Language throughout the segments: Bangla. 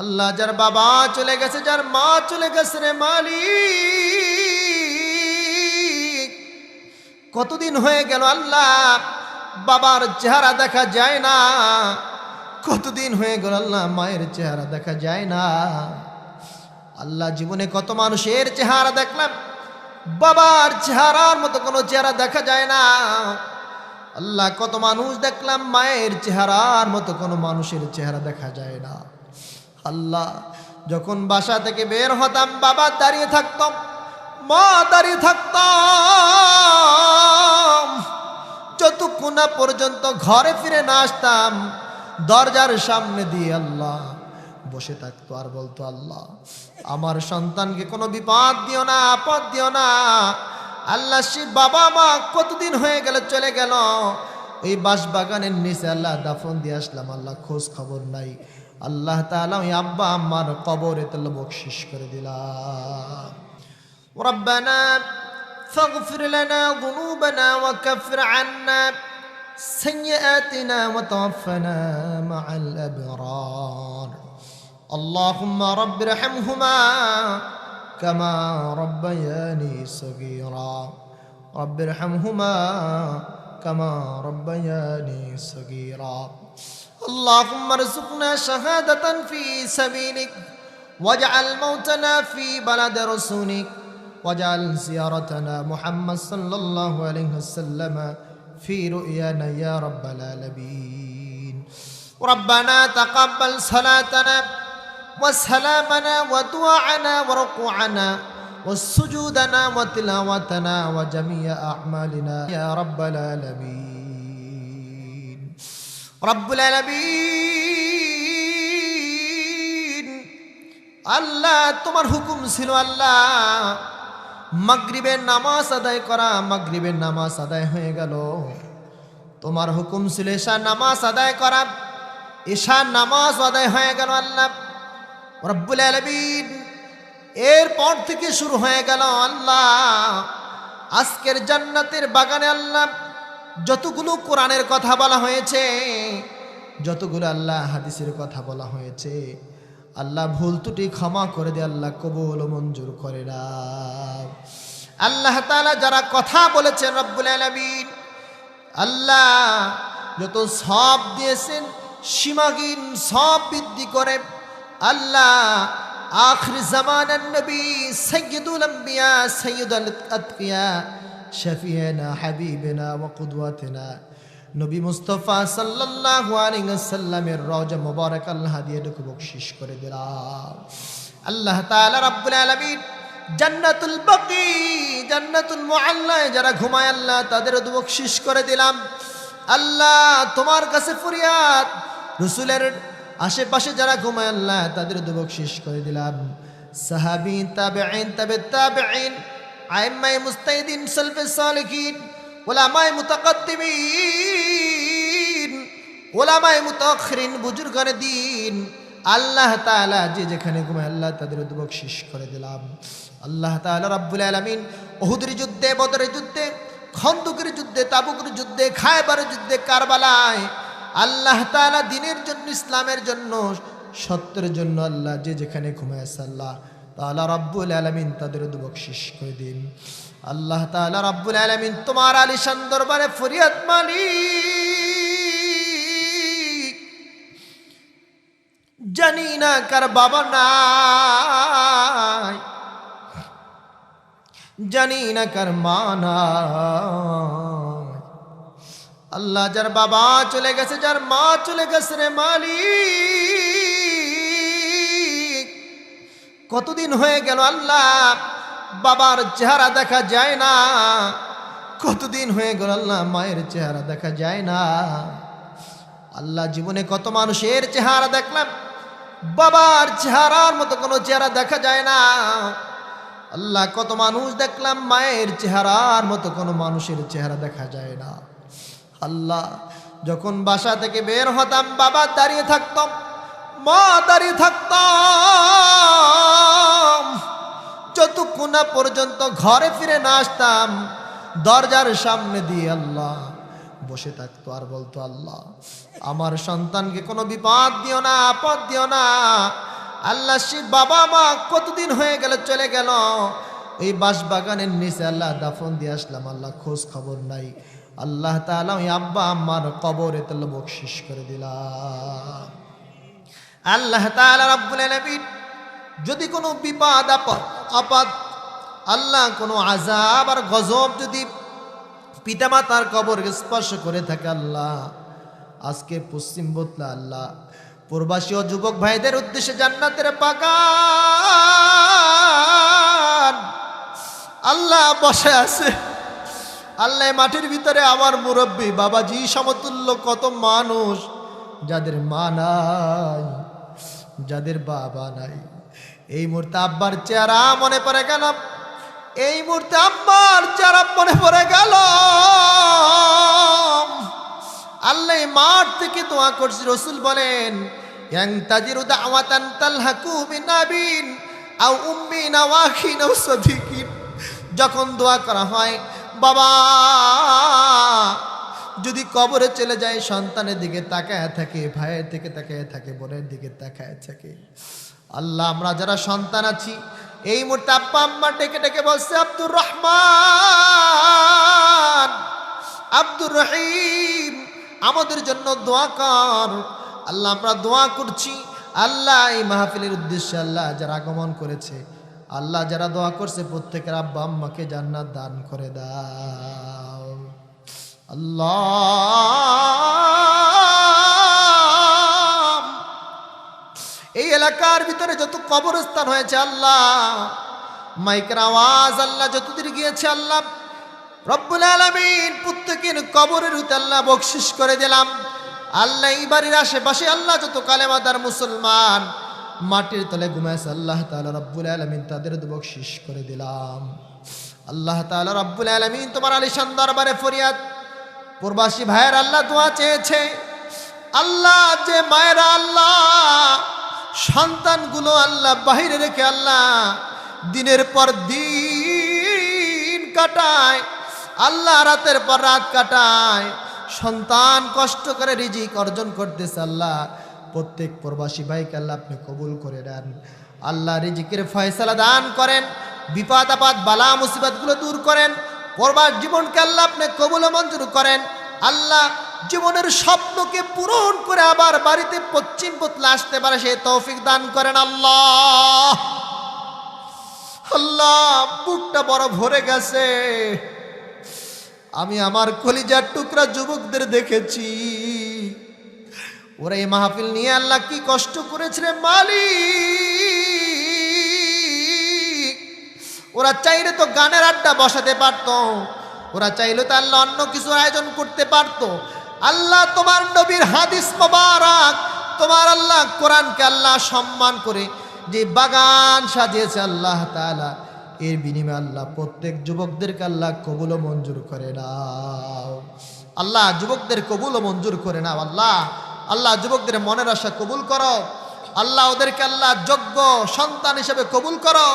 আল্লাহ যার বাবা চলে গেছে, যার মা চলে গেছে রে মালিক। কতদিন হয়ে গেল আল্লাহ, বাবার চেহারা দেখা যায় না। কতদিন হয়ে গেল আল্লাহ, মায়ের চেহারা দেখা যায় না। আল্লাহ জীবনে কত মানুষের চেহারা দেখলাম, বাবার চেহারার মতো কোনো চেহারা দেখা যায় না। আল্লাহ কত মানুষ দেখলাম, মায়ের চেহারার মতো কোনো মানুষের চেহারা দেখা যায় না। আল্লাহ, যখন বাসা থেকে বের হতাম, বাবা দাঁড়িয়ে থাকতাম, মা দাঁড়িয়ে থাকতাম। যতক্ষণ পর্যন্ত ঘরে ফিরে না আসতাম, দরজার সামনে দিয়ে আল্লাহ বসে থাকতো আর বলতো, আল্লাহ, আমার সন্তানকে কোনো বিপদ দিও না, আপদ দিও না। আল্লাহ সে বাবা মা কতদিন হয়ে গেল, চলে গেল। এই বাঁশ বাগানের নিচে আল্লাহ দাফন দিয়ে আসলাম, আল্লাহ খোঁজ খবর নাই। আল্লাহ তাআলা ওই আব্বা আম্মার কবরে তাল্লা বকশিস করে দিলাম ربنا فاغفر لنا ذنوبنا وكفر عنا سيئاتنا وتوفنا مع الأبرار اللهم رب ارحمهما كما ربياني صغيرا رب ارحمهما كما ربياني صغيرا اللهم ارزقنا شهادة في سبيلك واجعل موتنا في بلد رسولك واجعل زيارتنا محمد صلى الله عليه وسلم في رؤيانا يا رب العالمين. ربنا تقبل صلاتنا وسلامنا ودعاءنا وركوعنا وسجودنا وتلاوتنا وجميع أعمالنا يا رب العالمين. রব্বুল আলামিন। আল্লাহ, তোমার হুকুম ছিল আল্লাহ মাগরিবের নামাজ আদায় করা মাগরিবের নামাজ আদায় হয়ে গেল। তোমার হুকুম ছিল এশা নামাজ আদায় করা এশা নামাজ আদায় হয়ে গেল আল্লাহ। রব্বুল আলমিন, এরপর থেকে শুরু হয়ে গেল আল্লাহ। আজকের জান্নাতের বাগানে আল্লাহ যতগুলো কোরআনের কথা বলা হয়েছে, যতগুলো আল্লাহ হাদিসের কথা বলা হয়েছে, আল্লাহ ভুল ত্রুটি ক্ষমা করে দে, আল্লাহ কবুল মঞ্জুর করে না। আল্লাহ তালা যারা কথা বলেছেন রব্বুল আলামিন, আল্লাহ যত সব দিয়েছেন, সীমাহীন সব বৃদ্ধি করে, আল্লাহ আখরি জামানার নবী সৈয়দুল আম্বিয়া সৈয়দুল আতকিয়া হাবিবেনা ওয়া কুদওয়াতিনা। নবী মুস্তফা সাল্লাল্লাহু আলাইহি ওয়াসাল্লামের রওজা মুবারক আল্লাহ দিয়ে ঢুকে বকশিশ করে দিলাম। আল্লাহ তাআলা রাব্বুল আলামিন জান্নাতুল বাকি, জান্নাতুল মুআল্লায় যারা ঘুমায় আল্লাহ তাদের বকশিশ করে দিলাম। আল্লাহ তোমার কাছে ফরিয়াদ, রসুলের আশেপাশে যারা ঘুমায় আল্লাহ তাদের বকশিশ করে দিলাম। সাহাবী, তাবেঈন, তাবে তাবেঈন আইম্মায়ে মুস্তাহিদিন সালফে সালিহিন, ওলামায়ে মুতাকাদ্দিমিন, ওলামায়ে মুতাখিরিন বুজুর্গানে দিন। আল্লাহ তাআলা যে যেখানে ঘুমায়, আল্লাহ তাদের বকশিশ করে দিলাম। আল্লাহ তাআলা রাব্বুল আলামিন উহুদের যুদ্ধে, বদরের যুদ্ধে, খন্দকের যুদ্ধে, তাবুকের যুদ্ধে, খায়বারের যুদ্ধে, কারবালায় আল্লাহ তাআলা দিনের জন্য, ইসলামের জন্য, সত্যের জন্য আল্লাহ যে যেখানে ঘুমায়, আল্লাহ তাআলা রাব্বুল আলামিন তাদের বকশিশ করে দিন। আল্লাহ তাআলা রাব্বুল আলামিন তোমার আলিশান দরবারে ফরিয়াদ মালিক। জানি না কার বাবা নাই। জানি না কার মা নাই। আল্লাহ যার বাবা চলে গেছে, যার মা চলে গেছে রে মালিক। কতদিন হয়ে গেল আল্লাহ? বাবার চেহারা দেখা যায় না। কতদিন হয়ে গেল আল্লাহ মায়ের চেহারা দেখা যায় না। আল্লাহ জীবনে কত মানুষের চেহারা দেখলাম। বাবার চেহারার মতো কোনো চেহারা দেখা যায় না। আল্লাহ কত মানুষ দেখলাম, মায়ের চেহারার মতো কোনো মানুষের চেহারা দেখা যায় না। আল্লাহ যখন বাসা থেকে বের হতাম, বাবা দাঁড়িয়ে থাকতাম, মা দাঁড়িয়ে থাকতাম। না পর্যন্ত ঘরে ফিরে না আসতাম, দরজার সামনে দিয়ে আল্লাহ বসে থাকতো আর বলতো, আল্লাহ, আমার সন্তানকে কোনো বিপদ দিও না, আপদ দিও না। আল্লাহ সে বাবা মা কতদিন হয়ে গেল, চলে গেল। এই বাঁশ বাগানের নিচে আল্লাহ দাফন দিয়ে আসলাম, আল্লাহ খোঁজ খবর নাই। আল্লাহ তাআলা ওই আব্বা আম্মার কবরে তেল বকশিস করে দিলাম। আল্লাহ তাআলা রাব্বুল যদি কোনো বিপদ, আপদ আপদ আল্লাহ কোনো আজাব আর গজব যদি পিতামাতার কবর স্পর্শ করে থাকে আল্লাহ, আজকে পশ্চিম বদলা আল্লাহ প্রবাসী ও যুবক ভাইদের উদ্দেশ্যে জান্নাতের বাগান। আল্লাহ বসে আছে। আল্লাহ মাটির ভিতরে আমার মুরব্বী বাবাজি সমতুল্য কত মানুষ যাদের মা নাই, যাদের বাবা নাই। এই মুহূর্তে আব্বার চেহারা মনে পড়ে গেল এই মুহূর্তে আব্বার চেহারা মনে পড়ে গেল। আল্লাহ মাঠ থেকে দোয়া করছি, রসুল বলেন যখন দোয়া করা হয়, বাবা, যদি কবরে চলে যায় সন্তানের দিকে তাকায় থাকে, ভাইয়ের দিকে তাকায় থাকে, বোনের দিকে তাকায় থাকে। আল্লাহ, আমরা যারা সন্তান আছি এই মুহূর্তে আব্বা আম্মা ডেকে ডেকে বলছে, আব্দুর রহমান, আব্দুর রহিম, আমাদের জন্য দোয়া কর। আল্লাহ, আমরা দোয়া করছি। আল্লাহ, এই মাহফিলের উদ্দেশ্যে আল্লাহ যারা আগমন করেছে, আল্লাহ যারা দোয়া করছে, প্রত্যেকের আব্বা আম্মাকে জান্নাত দান করে দাও। আল্লাহ এলাকার ভিতরে যত কবরস্থান হয়েছে আল্লাহ, মাইকের আওয়াজ আল্লাহ যতদূর গিয়েছে আল্লাহ, রব্বুল আলমিন প্রত্যেকের কবরের উতে আল্লাহ বকশিস করে দিলাম। আল্লাহ এই বাড়ির আশেপাশে আল্লাহ যত কালেমাদার মুসলমান, মাটির তলে ঘুমাইছে, আল্লাহ তাআলা রব্বুল আলমিন তাদের বকশিস করে দিলাম। আল্লাহ তাআলা রব্বুল আলমিন তোমার আলিশান দরবারে ফরিয়াদ, প্রবাসী ভাইয়ের আল্লাহ দোয়া চেয়েছে। আল্লাহ যে মায়েরা আল্লাহ সন্তানগুলো আল্লাহ বাহিরে রেখে আল্লাহ দিনের পর দিন কাটায়, আল্লাহ রাতের পর রাত কাটায়। সন্তান কষ্ট করে রিজিক অর্জন করতেছে আল্লাহ। প্রত্যেক প্রবাসী ভাইকে আল্লাহ আপনি কবুল করে দেন আল্লাহ রিজিকের ফয়সালা দান করেন, বিপদ আপদ, বালা মুসিবতগুলো দূর করেন। পরবার জীবনকে আল্লাহ আপনি কবুল মঞ্জুর করেন। আল্লাহ জীবনের স্বপ্নকে পূরণ করে আবার বাড়িতে পশ্চিম পুতলা আসতে পারে সেই তৌফিক দান করেন আল্লাহ। আল্লাহ, বুকটা বড় ভরে গেছে। আমি আমার কলিজার টুকরা যুবকদের দেখেছি। ওরা এই মাহফিল নিয়ে আল্লাহ কি কষ্ট করেছে রে মালিক। ওরা চাইলে তো গানের আড্ডা বসাতে পারতো, ওরা চাইলে তো আল্লাহ অন্য কিছু আয়োজন করতে পারতো। আল্লাহ তোমার নবীর হাদিস মোবারক, তোমার আল্লাহ কোরআনকে আল্লাহ সম্মান করে যে বাগান সাজিয়েছে আল্লাহ তাআলা, এর বিনিময়ে আল্লাহ প্রত্যেক যুবকদেরকে আল্লাহ কবুল ও মঞ্জুর করে নাও। আল্লাহ যুবকদের কবুল ও মঞ্জুর করে নাও, আল্লাহ। আল্লাহ যুবকদের মনের আশা কবুল করো। আল্লাহ ওদেরকে আল্লাহ যোগ্য সন্তান হিসেবে কবুল করো।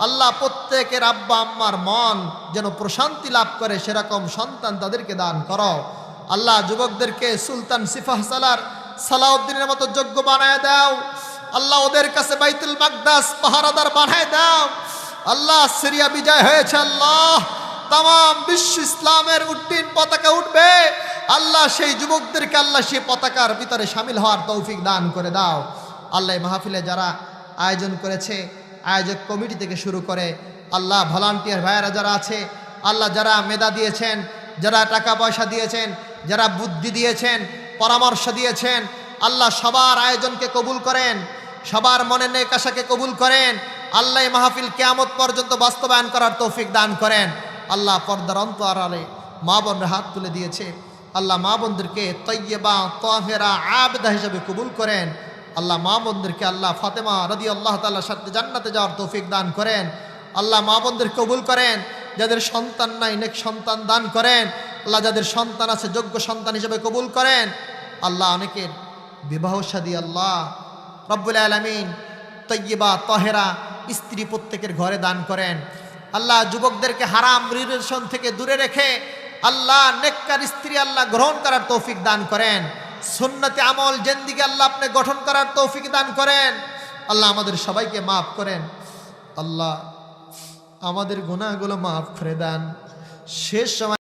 আল্লাহ প্রত্যেকের আব্বা আম্মার মন যেন প্রশান্তি লাভ করে, সেরকম সন্তান তাদেরকে দান করো। আল্লাহ যুবকদেরকে সুলতান সিফাহ সালার সালাউদ্দিনের মতো যোগ্য বানায় দাও। আল্লাহ ওদের কাছে বাইতুল বাগদাস পাহারাদার বানায় দাও। আল্লাহ সিরিয়া বিজয় হয়েছে, আল্লাহ। তাম বিশ্ব ইসলামের উড্ডীন পতাকা উঠবে। আল্লাহ সেই যুবকদেরকে আল্লাহ সেই পতাকার ভিতরে সামিল হওয়ার তৌফিক দান করে দাও। আল্লাহ মাহফিলে যারা আয়োজন করেছে, আয়োজক কমিটি থেকে শুরু করে, আল্লাহ ভলান্টিয়ার ভাইয়েরা যারা আছে, আল্লাহ যারা মেধা দিয়েছেন, যারা টাকা পয়সা দিয়েছেন যারা বুদ্ধি দিয়েছেন, পরামর্শ দিয়েছেন, আল্লাহ সবার আয়োজনকে কবুল করেন, সবার মনে নেক আশাকে কবুল করেন, আল্লাহ মাহফিল কেয়ামত পর্যন্ত বাস্তবায়ন করার তৌফিক দান করেন। আল্লাহ পর্দার অন্তর আড়ালে মা বোনরা হাত তুলে দিয়েছে। আল্লাহ মা বোনদেরকে তৈয়বা, তহেরা, আবেদা হিসেবে কবুল করেন। আল্লাহ মা বোনদেরকে আল্লাহ ফাতেমা রদি আল্লাহ তাল্লাহ সাথে জান্নাতে যাওয়ার তৌফিক দান করেন। আল্লাহ মা বোনদের কবুল করেন। যাদের সন্তান নাই, নেক সন্তান দান করেন। আল্লাহ যাদের সন্তান আছে, যোগ্য সন্তান হিসেবে কবুল করেন। আল্লাহ অনেকের বিবাহ সাদী আল্লাহ। রব্বুল আলমিন তৈয়বা, তহেরা স্ত্রী প্রত্যেকের ঘরে দান করেন। আল্লাহ যুবকদেরকে হারাম রিলেশন থেকে দূরে রেখে আল্লাহ নেককার স্ত্রী আল্লাহ গ্রহণ করার তৌফিক দান করেন। সুন্নতে আমল জেন্দিকে আল্লাহ আপনি গঠন করার তৌফিক দান করেন। আল্লাহ আমাদের সবাইকে মাফ করেন। আল্লাহ আমাদের গুণাগুলো মাফ করে দেন। শেষ সময়